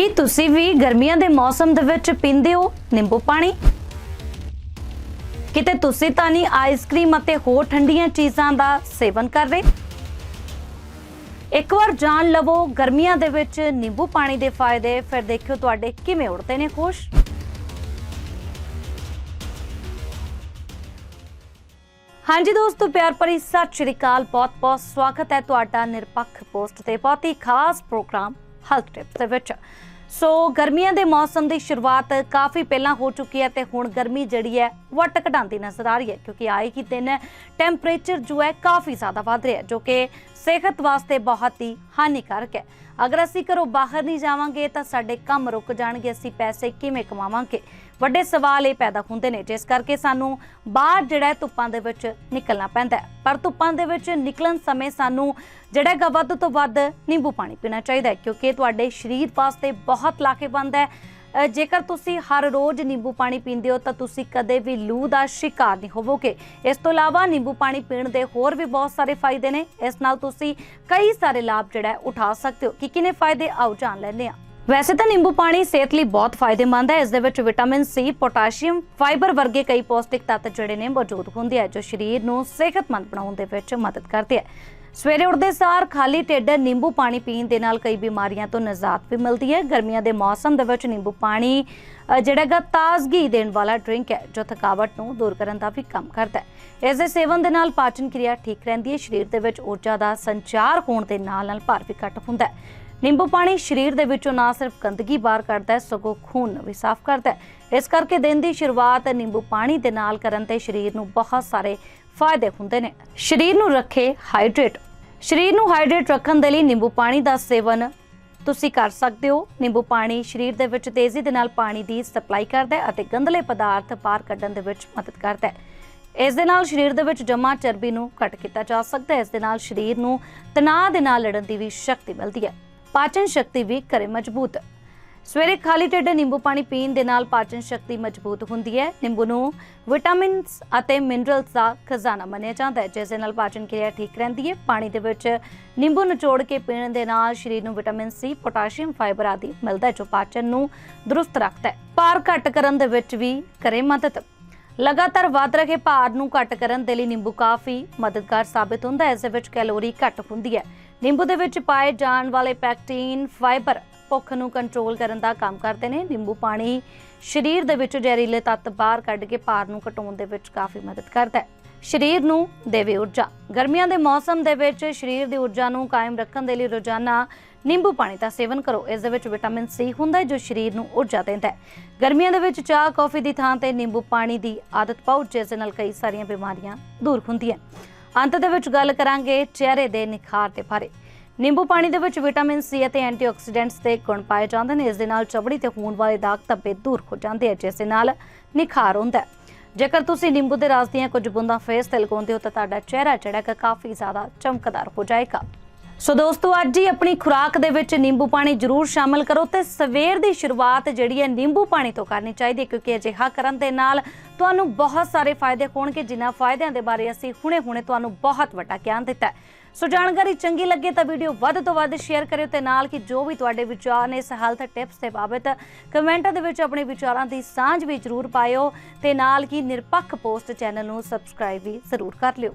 ਕੀ ਤੁਸੀਂ ਵੀ ਗਰਮੀਆਂ ਦੇ ਮੌਸਮ ਦੇ ਵਿੱਚ ਪੀਂਦੇ ਹੋ? ਨਿੰਬੂ ਪਾਣੀ? ਕਿਤੇ ਤੁਸੀਂ ਤਾਂ ਨਹੀਂ ਆਈਸਕ੍ਰੀਮ ਅਤੇ ਹੋਰ ਠੰਡੀਆਂ ਚੀਜ਼ਾਂ ਦਾ ਸੇਵਨ ਕਰ ਰਹੇ? ਇੱਕ ਵਾਰ ਜਾਣ ਲਵੋ, ਗਰਮੀਆਂ ਦੇ ਵਿੱਚ ਨਿੰਬੂ ਪਾਣੀ ਦੇ ਫਾਇਦੇ, ਫਿਰ ਦੇਖਿਓ ਤੁਹਾਡੇ ਕਿਵੇਂ ਉੜਦੇ ਨੇ ਖੁਸ਼? ਹਾਂਜੀ ਦੋਸਤੋ, ਪਿਆਰ ਭਰੀ ਸਤਿ ਸ਼੍ਰੀ ਅਕਾਲ ਬਹੁਤ ਬਹੁਤ ਸਵਾਗਤ ਹੈ ਤੁਹਾਡਾ ਨਿਰਪੱਖ ਪੋਸਟ ਤੇ, ਬਹੁਤ ਹੀ ਖਾਸ ਪ੍ਰੋਗਰਾਮ ਹੈਲਥ ਟਿਪਸ ਦੇ ਵਿੱਚ। ਸੋ ਗਰਮੀਆਂ ਦੇ ਮੌਸਮ ਦੀ ਸ਼ੁਰੂਆਤ ਕਾਫੀ ਪਹਿਲਾਂ ਹੋ ਚੁੱਕੀ ਹੈ ਤੇ ਹੁਣ ਗਰਮੀ ਜਿਹੜੀ ਹੈ ਵੱਟ ਘਟਾਉਂਦੀ ਨਜ਼ਰ ਆ ਰਹੀ ਹੈ ਕਿਉਂਕਿ ਆਏ ਹੀ ਦਿਨ ਟੈਂਪਰੇਚਰ ਜੋ ਹੈ ਕਾਫੀ ਜ਼ਿਆਦਾ ਵੱਧ ਰਿਹਾ ਜੋ ਕਿ ਸਿਹਤ ਵਾਸਤੇ ਬਹੁਤ ਹੀ ਹਾਨੀਕਾਰਕ ਹੈ। ਅਗਰ ਅਸੀਂ ਘਰੋਂ ਬਾਹਰ ਨਹੀਂ ਜਾਵਾਂਗੇ ਤਾਂ ਸਾਡੇ ਕੰਮ ਰੁਕ ਜਾਣਗੇ, ਅਸੀਂ ਪੈਸੇ ਕਿਵੇਂ ਕਮਾਵਾਂਗੇ? ਵੱਡੇ ਸਵਾਲ ਇਹ ਪੈਦਾ ਹੁੰਦੇ ਨੇ, ਜਿਸ ਕਰਕੇ ਸਾਨੂੰ ਬਾਹਰ ਜਿਹੜਾ ਧੁੱਪਾਂ ਦੇ ਵਿੱਚ ਨਿਕਲਣਾ ਪੈਂਦਾ ਪਰ ਧੁੱਪਾਂ ਦੇ ਵਿੱਚ ਨਿਕਲਣ ਸਮੇਂ ਸਾਨੂੰ ਜਿਹੜਾ ਹੈਗਾ ਵੱਧ ਤੋਂ ਵੱਧ ਨਿੰਬੂ ਪਾਣੀ ਪੀਣਾ ਚਾਹੀਦਾ ਕਿਉਂਕਿ ਤੁਹਾਡੇ ਸਰੀਰ ਵਾਸਤੇ ਬਹੁਤ ਲਾਹੇਵੰਦ ਹੈ। ਜੇਕਰ ਤੁਸੀਂ ਹਰ ਰੋਜ਼ ਨਿੰਬੂ ਪਾਣੀ ਪੀਂਦੇ ਹੋ, ਤਾਂ ਤੁਸੀਂ ਕਦੇ ਵੀ ਲੂ ਦਾ ਸ਼ਿਕਾਰ ਨਹੀਂ ਹੋਵੋਗੇ। ਇਸ ਤੋਂ ਇਲਾਵਾ ਨਿੰਬੂ ਪਾਣੀ ਪੀਣ ਦੇ ਹੋਰ ਵੀ ਬਹੁਤ ਸਾਰੇ ਫਾਇਦੇ ਨੇ। ਇਸ ਨਾਲ ਤੁਸੀਂ ਕਈ ਸਾਰੇ ਲਾਭ ਜਿਹੜਾ ਉਠਾ ਸਕਦੇ ਹੋ। ਕਿ ਕਿਨੇ ਫਾਇਦੇ? ਆਓ ਜਾਣ ਲੈਂਦੇ ਆ ਵੈਸੇ ਤਾਂ ਨਿੰਬੂ ਪਾਣੀ ਸਿਹਤ ਲਈ ਬਹੁਤ ਫਾਇਦੇਮੰਦ ਹੈ। ਇਸ ਦੇ ਵਿੱਚ ਵਿਟਾਮਿਨ ਸੀ, ਪੋਟਾਸ਼ੀਅਮ, ਫਾਈਬਰ ਵਰਗੇ ਕਈ ਪੌਸ਼ਟਿਕ ਤੱਤ ਜਿਹੜੇ ਨੇ ਮੌਜੂਦ ਹੁੰਦੇ ਆ, ਜੋ ਸਰੀਰ ਨੂੰ ਸਿਹਤਮੰਦ ਬਣਾਉਣ ਦੇ ਵਿੱਚ ਮਦਦ ਕਰਦੇ ਆ। ਸਵੇਰੇ ਉੱਠਦੇ ਸਾਰ ਖਾਲੀ ਢਿੱਡ ਨਿੰਬੂ ਪਾਣੀ ਪੀਣ ਦੇ ਨਾਲ ਕਈ ਬਿਮਾਰੀਆਂ ਤੋਂ ਨਜ਼ਾਤ ਵੀ ਮਿਲਦੀ ਹੈ। ਗਰਮੀਆਂ ਦੇ ਮੌਸਮ ਦੇ ਵਿੱਚ ਨਿੰਬੂ ਪਾਣੀ ਅ, ਜਿਹੜਾ ਹੈਗਾ ਤਾਜ਼ਗੀ ਦੇਣ ਵਾਲਾ ਡਰਿੰਕ ਹੈ ਜੋ ਥਕਾਵਟ ਨੂੰ ਦੂਰ ਕਰਨ ਦਾ ਵੀ ਕੰਮ ਕਰਦਾ ਹੈ। ਇਸ ਦੇ ਸੇਵਨ ਦੇ ਨਾਲ ਪਾਚਨ ਕਿਰਿਆ ਠੀਕ ਰਹਿੰਦੀ ਹੈ। ਸਰੀਰ ਦੇ ਵਿੱਚ ਊਰਜਾ ਦਾ ਸੰਚਾਰ ਹੋਣ ਦੇ ਨਾਲ ਨਾਲ ਭਾਰ ਵੀ ਘੱਟ ਹੁੰਦਾ ਹੈ। ਨਿੰਬੂ ਪਾਣੀ ਸਰੀਰ ਦੇ ਵਿੱਚੋਂ ਨਾ ਸਿਰਫ ਗੰਦਗੀ ਬਾਹਰ ਕੱਢਦਾ ਹੈ ਸਗੋਂ ਖੂਨ ਵੀ ਸਾਫ਼ ਕਰਦਾ ਹੈ। ਇਸ ਕਰਕੇ ਦਿਨ ਦੀ ਸ਼ੁਰੂਆਤ ਨਿੰਬੂ ਪਾਣੀ ਦੇ ਨਾਲ ਕਰਨ ਤੇ ਸਰੀਰ ਨੂੰ ਬਹੁਤ ਸਾਰੇ ਫਾਇਦੇ ਹੁੰਦੇ ਨੇ। ਸਰੀਰ ਨੂੰ ਰੱਖੇ ਹਾਈਡਰੇਟ ਸਰੀਰ ਨੂੰ ਹਾਈਡਰੇਟ ਰੱਖਣ ਦੇ ਲਈ ਨਿੰਬੂ ਪਾਣੀ ਦਾ ਸੇਵਨ ਤੁਸੀਂ ਕਰ ਸਕਦੇ ਹੋ। ਨਿੰਬੂ ਪਾਣੀ ਸਰੀਰ ਦੇ ਵਿੱਚ ਤੇਜ਼ੀ ਦੇ ਨਾਲ ਪਾਣੀ ਦੀ ਸਪਲਾਈ ਕਰਦਾ ਹੈ ਅਤੇ ਗੰਧਲੇ ਪਦਾਰਥ ਬਾਹਰ ਕੱਢਣ ਦੇ ਵਿੱਚ ਮਦਦ ਕਰਦਾ ਹੈ। ਇਸ ਦੇ ਨਾਲ ਸਰੀਰ ਦੇ ਵਿੱਚ ਜਮਾ ਚਰਬੀ ਨੂੰ ਘੱਟ ਕੀਤਾ ਜਾ ਸਕਦਾ ਹੈ। ਇਸ ਦੇ ਨਾਲ ਸਰੀਰ ਨੂੰ ਤਣਾਅ ਦੇ ਨਾਲ ਲੜਨ ਦੀ ਵੀ ਸ਼ਕਤੀ ਮਿਲਦੀ ਹੈ। ਪਾਚਨ ਸ਼ਕਤੀ ਵੀ ਕਰੇ ਮਜ਼ਬੂਤ ਸਵੇਰੇ ਖਾਲੀ ਢਿੱਡ ਨਿੰਬੂ ਪਾਣੀ ਪੀਣ ਦੇ ਨਾਲ ਪਾਚਨ ਸ਼ਕਤੀ ਮਜ਼ਬੂਤ ਹੁੰਦੀ ਹੈ। ਨਿੰਬੂ ਨੂੰ ਵਿਟਾਮਿਨਸ ਅਤੇ ਮਿਨਰਲਸ ਦਾ ਖਜ਼ਾਨਾ ਮੰਨਿਆ ਜਾਂਦਾ ਹੈ ਜਿਸ ਦੇ ਨਾਲ ਪਾਚਨ ਕਿਰਿਆ ਠੀਕ ਰਹਿੰਦੀ ਹੈ। ਪਾਣੀ ਦੇ ਵਿੱਚ ਨਿੰਬੂ ਨਿਚੋੜ ਕੇ ਪੀਣ ਦੇ ਨਾਲ ਸਰੀਰ ਨੂੰ ਵਿਟਾਮਿਨ ਸੀ, ਪੋਟਾਸ਼ੀਅਮ, ਫਾਈਬਰ ਆਦਿ ਮਿਲਦਾ ਹੈ, ਜੋ ਪਾਚਨ ਨੂੰ ਦਰੁਸਤ ਰੱਖਦਾ ਹੈ। ਭਾਰ ਘੱਟ ਕਰਨ ਦੇ ਵਿੱਚ ਵੀ ਕਰੇ ਮਦਦ। ਲਗਾਤਾਰ ਵਧ ਰਹੇ ਭਾਰ ਨੂੰ ਘੱਟ ਕਰਨ ਦੇ ਲਈ ਨਿੰਬੂ ਕਾਫੀ ਮਦਦਗਾਰ ਸਾਬਿਤ ਹੁੰਦਾ ਹੈ ਇਸ ਦੇ ਵਿੱਚ ਕੈਲੋਰੀ ਘੱਟ ਹੁੰਦੀ ਹੈ। ਨਿੰਬੂ ਦੇ ਵਿੱਚ ਪਾਏ ਜਾਣ ਵਾਲੇ ਪੈਕਟੀਨ, ਫਾਈਬਰ ਭੁੱਖ ਨੂੰ ਕੰਟਰੋਲ ਕਰਨ ਦਾ ਕੰਮ ਕਰਦੇ ਨੇ। ਨਿੰਬੂ ਪਾਣੀ ਸਰੀਰ ਦੇ ਵਿੱਚ ਜ਼ਹਿਰੀਲੇ ਤੱਤ ਬਾਹਰ ਕੱਢ ਕੇ ਭਾਰ ਨੂੰ ਘਟਾਉਣ ਦੇ ਵਿੱਚ ਕਾਫੀ ਮਦਦ ਕਰਦਾ ਹੈ। ਸਰੀਰ ਨੂੰ ਦੇਵੇ ਊਰਜਾ। ਗਰਮੀਆਂ ਦੇ ਮੌਸਮ ਦੇ ਵਿੱਚ ਸਰੀਰ ਦੀ ਊਰਜਾ ਨੂੰ ਕਾਇਮ ਰੱਖਣ ਦੇ ਲਈ ਰੋਜ਼ਾਨਾ ਨਿੰਬੂ ਪਾਣੀ ਦਾ ਸੇਵਨ ਕਰੋ। ਇਸ ਦੇ ਵਿੱਚ ਵਿਟਾਮਿਨ ਸੀ ਹੁੰਦਾ ਹੈ, ਜੋ ਸਰੀਰ ਨੂੰ ਊਰਜਾ ਦਿੰਦਾ ਹੈ। ਗਰਮੀਆਂ ਦੇ ਵਿੱਚ ਚਾਹ, ਕੌਫੀ ਦੀ ਥਾਂ ਤੇ ਨਿੰਬੂ ਪਾਣੀ ਦੀ ਆਦਤ ਪਾਓ, ਜਿਸ ਦੇ ਨਾਲ ਕਈ ਸਾਰੀਆਂ ਬਿਮਾਰੀਆਂ ਦੂਰ ਹੁੰਦੀਆਂ ਅੰਤ ਦੇ ਵਿੱਚ ਗੱਲ ਕਰਾਂਗੇ ਚਿਹਰੇ ਦੇ ਨਿਖਾਰ ਤੇ ਬਾਰੇ। ਨਿੰਬੂ ਪਾਣੀ ਦੇ ਵਿੱਚ ਵਿਟਾਮਿਨ ਸੀ ਅਤੇ ਐਂਟੀਆਕਸੀਡੈਂਟਸ ਦੇ ਗੁਣ ਪਾਏ ਜਾਂਦੇ ਨੇ। ਇਸ ਦੇ ਨਾਲ ਚਮੜੀ ਤੇ ਹੋਣ ਵਾਲੇ ਦਾਗ ਧੱਬੇ ਦੂਰ ਹੋ ਜਾਂਦੇ ਆ, ਜਿਸ ਦੇ ਨਾਲ ਨਿਖਾਰ ਹੁੰਦਾ ਹੈ। ਜੇਕਰ ਤੁਸੀਂ ਨਿੰਬੂ ਦੇ ਰਸ ਦੀਆਂ ਕੁਝ ਬੂੰਦਾਂ ਫੇਸ ਤੇ ਲਗਾਉਂਦੇ ਹੋ ਤਾਂ ਤੁਹਾਡਾ ਚਿਹਰਾ ਜਿਹੜਾ ਕਾਫੀ ਜ਼ਿਆਦਾ ਚਮਕਦਾਰ ਹੋ ਜਾਏਗਾ। ਸੋ ਦੋਸਤੋ, ਅੱਜ ਹੀ ਆਪਣੀ ਖੁਰਾਕ ਦੇ ਵਿੱਚ ਨਿੰਬੂ ਪਾਣੀ ਜ਼ਰੂਰ ਸ਼ਾਮਲ ਕਰੋ ਤੇ ਸਵੇਰ ਦੀ ਸ਼ੁਰੂਆਤ ਜਿਹੜੀ ਹੈ ਨਿੰਬੂ ਪਾਣੀ ਤੋਂ ਕਰਨੀ ਚਾਹੀਦੀ ਹੈ, ਕਿਉਂਕਿ ਅਜਿਹਾ ਕਰਨ ਦੇ ਨਾਲ ਤੁਹਾਨੂੰ ਬਹੁਤ ਸਾਰੇ ਫਾਇਦੇ ਹੋਣਗੇ, ਜਿਨ੍ਹਾਂ ਫਾਇਦਿਆਂ ਦੇ ਬਾਰੇ ਅਸੀਂ ਹੁਣੇ-ਹੁਣੇ ਤੁਹਾਨੂੰ ਬਹੁਤ ਵੱਡਾ ਗਿਆਨ ਦਿੱਤਾ ਸੋ ਜਾਣਕਾਰੀ ਚੰਗੀ ਲੱਗੇ ਤਾਂ ਵੀਡੀਓ ਵੱਧ ਤੋਂ ਵੱਧ ਸ਼ੇਅਰ ਕਰਿਓ ਤੇ ਨਾਲ ਕਿ ਜੋ ਵੀ ਤੁਹਾਡੇ ਵਿਚਾਰ ਨੇ ਇਸ ਹੈਲਥ ਟਿਪਸ ਦੇ ਬਾਬਤ ਕਮੈਂਟਾਂ ਦੇ ਵਿੱਚ ਆਪਣੇ ਵਿਚਾਰਾਂ ਦੀ ਸਾਂਝ ਵੀ ਜ਼ਰੂਰ ਪਾਇਓ ਤੇ ਨਾਲ ਕਿ ਨਿਰਪੱਖ ਪੋਸਟ ਚੈਨਲ ਨੂੰ ਸਬਸਕ੍ਰਾਈਬ ਵੀ ਜ਼ਰੂਰ ਕਰ ਲਿਓ।